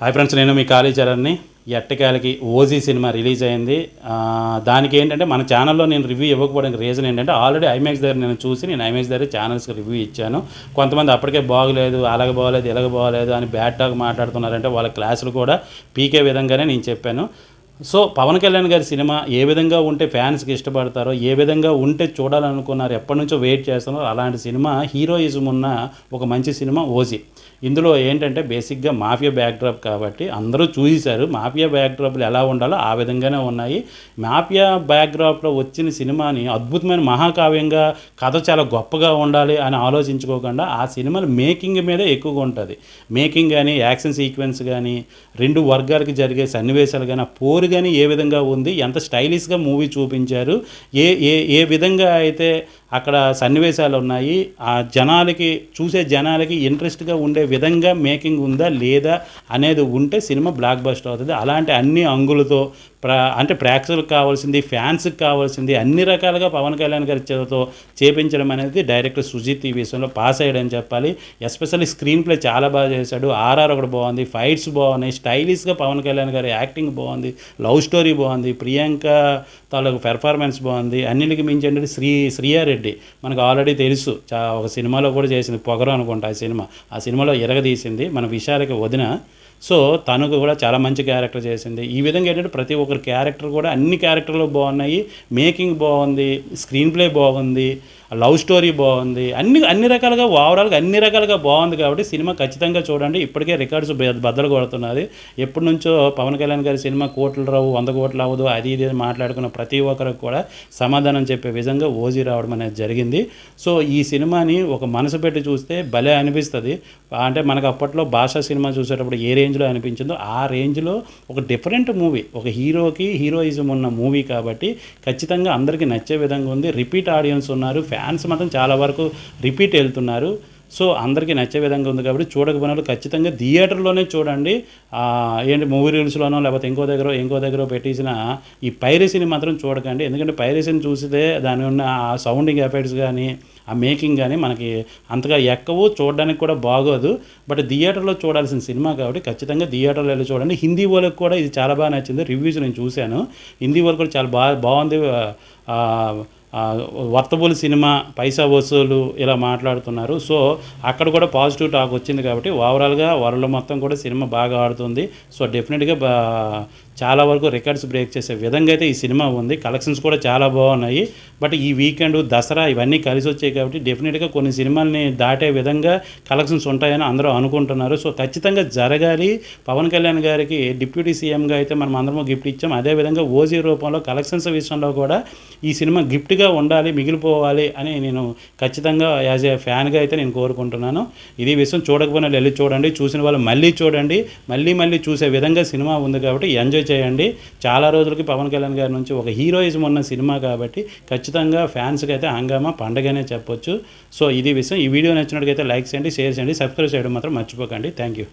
Hi friends నేను మీ కాళీచరణ్ని ఎట్టకాలకి ఓజీ సినిమా రిలీజ్ అయింది. దానికి ఏంటంటే మన ఛానల్లో నేను రివ్యూ ఇవ్వకపోవడానికి రీజన్ ఏంటంటే ఆల్రెడీ ఐమాక్స్ దగ్గర నేను చూసి నేను ఐమాక్స్ దగ్గర ఛానల్స్కి రివ్యూ ఇచ్చాను. కొంతమంది అప్పటికే బాగలేదు అలాగ బాగలేదు ఇలాగ బాగలేదు అని బ్యాడ్ టాక్ మాట్లాడుతున్నారంటే వాళ్ళ క్లాసులు కూడా పీకే విధంగానే నేను చెప్పాను. సో పవన్ కళ్యాణ్ గారి సినిమా ఏ విధంగా ఉంటే ఫ్యాన్స్కి ఇష్టపడతారో ఏ విధంగా ఉంటే చూడాలనుకున్నారు ఎప్పటి నుంచో వెయిట్ చేస్తున్నారో అలాంటి సినిమా హీరోయిజం ఉన్న ఒక మంచి సినిమా ఓజీ. ఇందులో ఏంటంటే బేసిక్గా మాఫియా బ్యాక్డ్రాప్ కాబట్టి అందరూ చూసేశారు. మాఫియా బ్యాక్డ్రాప్లు ఎలా ఉండాలో ఆ విధంగానే ఉన్నాయి. మాఫియా బ్యాక్డ్రాప్లో వచ్చిన సినిమాని అద్భుతమైన మహాకావ్యంగా కథ చాలా గొప్పగా ఉండాలి అని ఆలోచించుకోకుండా ఆ సినిమాలు మేకింగ్ మీదే ఎక్కువగా ఉంటుంది. మేకింగ్ కానీ యాక్షన్ సీక్వెన్స్ కానీ రెండు వర్గాలకి జరిగే సన్నివేశాలు కానీ ఆ కానీ ఏ విధంగా ఉంది? ఎంత స్టైలిష్గా మూవీ చూపించారు? ఏ ఏ ఏ విధంగా అయితే అక్కడ సన్నివేశాలు ఉన్నాయి. ఆ జనాలకి చూసే జనాలకి ఇంట్రెస్ట్గా ఉండే విధంగా మేకింగ్ ఉందా లేదా అనేది ఉంటే సినిమా బ్లాక్ బస్టర్ అవుతుంది. అలాంటి అన్ని అంగులతో ప్రా అంటే ప్రేక్షకులకు కావాల్సింది ఫ్యాన్స్కి కావాల్సింది అన్ని రకాలుగా పవన్ కళ్యాణ్ గారి చేతితో చేపించడం అనేది డైరెక్టర్ సుజిత్ ఈ విషయంలో పాస్ అయ్యాడని చెప్పాలి. ఎస్పెషల్లీ స్క్రీన్ ప్లే చాలా బాగా చేశాడు. ఆర్ఆర్ ఒకటి బాగుంది ఫైట్స్ బాగున్నాయి స్టైలిష్గా పవన్ కళ్యాణ్ గారి యాక్టింగ్ బాగుంది లవ్ స్టోరీ బాగుంది ప్రియాంక తాలూకు పెర్ఫార్మెన్స్ బాగుంది. అన్నిటికి మించి ఏంటంటే శ్రీ శ్రీయారెడ్డి మనకు ఆల్రెడీ తెలుసు చా ఒక సినిమాలో కూడా చేసింది పొగరు అనుకుంటా ఆ సినిమా. ఆ సినిమాలో ఎరగదీసింది మన విశాలకి వదిన. సో తనకు కూడా చాలా మంచి క్యారెక్టర్ చేసింది. ఈ విధంగా ఏంటంటే ప్రతి ఒక్కరి క్యారెక్టర్ కూడా అన్ని క్యారెక్టర్లు బాగున్నాయి. మేకింగ్ బాగుంది స్క్రీన్ ప్లే బాగుంది లవ్ స్టోరీ బాగుంది. అన్ని అన్ని రకాలుగా ఓవరాల్గా అన్ని రకాలుగా బాగుంది కాబట్టి సినిమా ఖచ్చితంగా చూడండి. ఇప్పటికే రికార్డ్స్ బద్దలు కొడుతున్నది. ఎప్పటి నుంచో పవన్ కళ్యాణ్ గారి సినిమా కోట్లు రావు వంద కోట్లు అవ్వదు అది ఇది మాట్లాడుకున్న ప్రతి ఒక్కరికి కూడా సమాధానం చెప్పే విధంగా ఓజీ రావడం అనేది జరిగింది. సో ఈ సినిమాని ఒక మనసు పెట్టి చూస్తే భలే అనిపిస్తుంది. అంటే మనకు అప్పట్లో భాషా సినిమా చూసేటప్పుడు ఏరే రేంజ్లో అనిపించిందో ఆ రేంజ్లో ఒక డిఫరెంట్ మూవీ ఒక హీరోకి హీరోయిజం ఉన్న మూవీ కాబట్టి ఖచ్చితంగా అందరికీ నచ్చే విధంగా ఉంది. రిపీట్ ఆడియన్స్ ఉన్నారు. ఫ్యాన్స్ మాత్రం చాలా వరకు రిపీట్ వెళ్తున్నారు. సో అందరికీ నచ్చే విధంగా ఉంది కాబట్టి చూడకపోయిన వాళ్ళు ఖచ్చితంగా థియేటర్లోనే చూడండి. ఏంటి మూవీ రీల్స్లోనో లేకపోతే ఇంకో దగ్గర ఇంకో దగ్గర పెట్టేసిన ఈ పైరసీని మాత్రం చూడకండి. ఎందుకంటే పైరసీని చూసితే దాని ఉన్న ఆ సౌండింగ్ ఎఫెక్ట్స్ కానీ ఆ మేకింగ్ కానీ మనకి అంతగా ఎక్కవు చూడడానికి కూడా బాగోదు. బట్ థియేటర్లో చూడాల్సిన సినిమా కాబట్టి ఖచ్చితంగా థియేటర్లో వెళ్ళి చూడండి. హిందీ వాళ్ళకి కూడా ఇది చాలా బాగా నచ్చింది. రివ్యూస్ నేను చూశాను. హిందీ వాళ్ళు కూడా చాలా బాగా బాగుంది. వర్తబుల్ సినిమా పైసా వసూలు ఇలా మాట్లాడుతున్నారు. సో అక్కడ కూడా పాజిటివ్ టాక్ వచ్చింది కాబట్టి ఓవరాల్గా వరల్డ్ మొత్తం కూడా సినిమా బాగా ఆడుతుంది. సో డెఫినెట్గా చాలా వరకు రికార్డ్స్ బ్రేక్ చేసే విధంగా అయితే ఈ సినిమా ఉంది. కలెక్షన్స్ కూడా చాలా బాగున్నాయి. బట్ ఈ వీకెండ్ దసరా ఇవన్నీ కలిసి వచ్చాయి కాబట్టి డెఫినెట్గా కొన్ని సినిమాల్ని దాటే విధంగా కలెక్షన్స్ ఉంటాయని అందరూ అనుకుంటున్నారు. సో ఖచ్చితంగా జరగాలి. పవన్ కళ్యాణ్ గారికి డిప్యూటీ సీఎంగా అయితే మనం అందరము గిఫ్ట్ ఇచ్చాం. అదేవిధంగా ఓజీ రూపంలో కలెక్షన్స్ విషయంలో కూడా ఈ సినిమా గిఫ్ట్గా ఉండాలి మిగిలిపోవాలి అని నేను ఖచ్చితంగా యాజ్ ఏ ఫ్యాన్గా అయితే నేను కోరుకుంటున్నాను. ఇది విషయం చూడకపోయిన వెళ్ళి చూడండి. చూసిన వాళ్ళు మళ్ళీ చూడండి. మళ్ళీ మళ్ళీ చూసే విధంగా సినిమా ఉంది కాబట్టి ఎంజాయ్ చేయండి. చాలా రోజులకి పవన్ కళ్యాణ్ గారి నుంచి ఒక హీరోయిజం ఉన్న సినిమా కాబట్టి ఖచ్చితంగా ఫ్యాన్స్కి అయితే హంగామా పండగనే చెప్పొచ్చు. సో ఇది విషయం. ఈ వీడియో నచ్చినట్టుగైతే లైక్ చేయండి షేర్ చేయండి సబ్స్క్రైబ్ చేయడం మాత్రం మర్చిపోకండి. Thank you